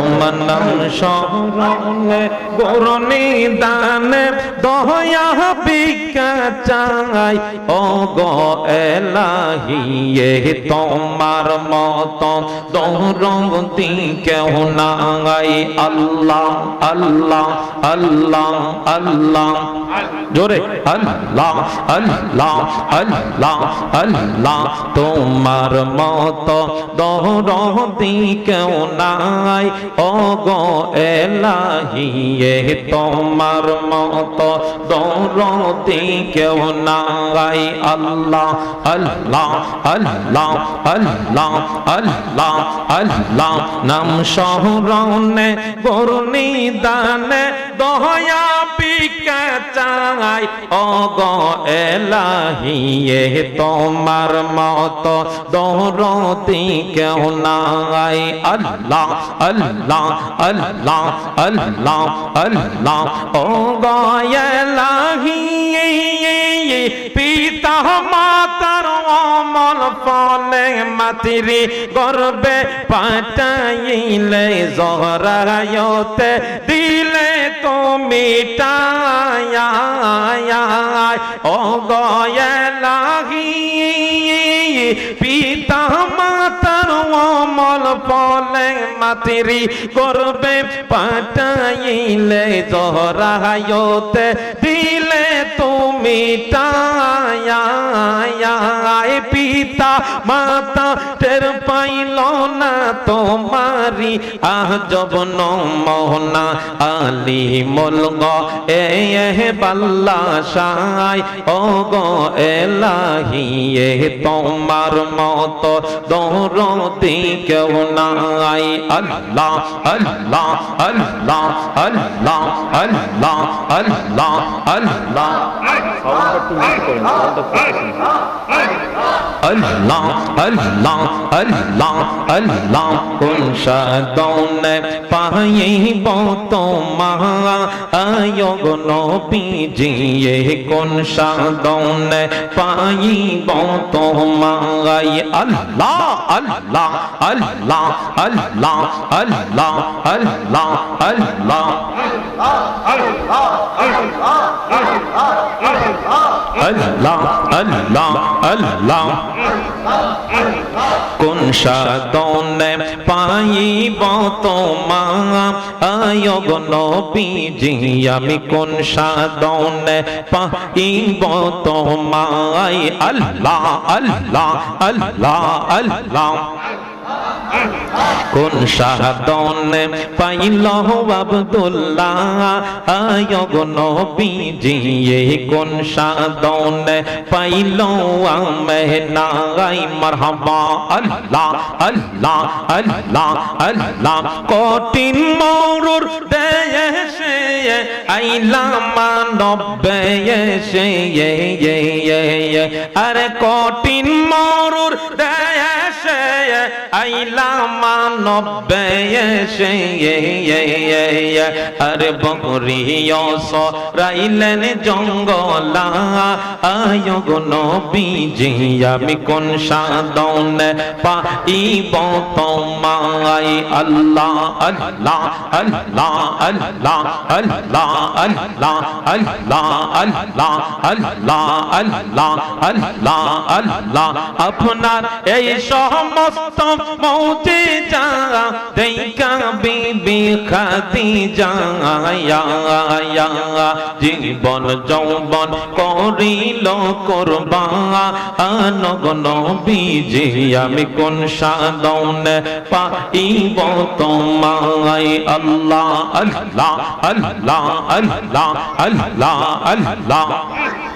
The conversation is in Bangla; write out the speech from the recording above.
তোমার নাম স্মরণে দানে, দয়া ভিক্ষা চাই। ও গো এলাহি, এ তোমার মত দৌরতি কেউ নাই। আল্লাহ আল্লাহ আল্লাহ আল্লাহ। জোরে, আল্লাহ আল্লাহ আল্লাহ আল্লাহ। তোমার মত দৌরতি কেউ নাই। ও গো এলাহি, এ তোমার মত দৌরতি কেউ নাই। আল্লাহ আল্লাহ আল্লাহ আল্লাহ আল্লাহ আল্লাহ, নাম শহরনে করুণী দানে দয়া পিকা চাই অগ এলাহিয়ে তোমার মত দরতি কেউ নাই। আল্লাহ আল্লাহ আল্লাহ আল্লাহ আল্লাহ, অগ এলাহিয়ে পিতা মাতা ফলে মাতিরি গর্বে পাঠাইলে জহরায়তে দিলে তুমি টায় ও গয়লাহি পিতা মাতার অমল ফলে মাতিরি গর্বে পাঠাইলে জহরায়তে দিলে তুমি টায় পিতা মাতা টের পাইল না তোমারি আজব মোহনা আলি মুলগ এ বাল্লা সাই ও গো এলাহি এ তোমার মত দৌরতি কেউ নাই আল্লাহ আল্লাহ আল্লাহ আল্লাহ আল্লাহ আল্লাহ আল্লাহ আল্লাহ আল্লাহ আল্লাহ আল্লাহ কোন সাদনে পাইব তোমার আয়োগ নবীজি কোন সাদনে পাইব তোমার আল্লাহ আল্লাহ আল্লাহ আল্লাহ আল্লাহ আল্লাহ আল্লাহ আল্লাহ আল্লাহ আল্লাহ কোন সাদনে পাইব তোমার আয়োগ নবীজি, আমি কোন সাদনে পাইব তোমায়? আল্লাহ আল্লাহ আল্লাহ আল্লাহ। কোন সাদনে পাইল আব্দুল্লাহ? আয়গ নবীজি কোন সাদনে পাইল আমেনাই মারহাবা, আল্লাহ আল্লাহ আল্লাহ আল্লাহ। কঠিন মরুর দেশে আইলা মানব সে আরে মরুর আইলা মানব সে আরে বকরিয় সরাইলেন জঙ্গলা আয়োগ নবীজি আমি কোন সাদন পাইব তোমায় আল্লাহ আল্লাহ আল্লাহ আল্লাহ আল্লাহ আল্লাহ আল্লাহ আল্লাহ আল্লাহ আল্লাহ আল্লাহ আল্লাহ আপনার এই সমস্ত মৌতে যা, দেখা বিবি খাতি যা জীবন যৌবন করিল করবা আনগ নবীজি, আমি কোন সাদন পাইব তোমায়? আল্লাহ আল্লাহ আল্লাহ আল্লাহ আল্লাহ আল্লাহ।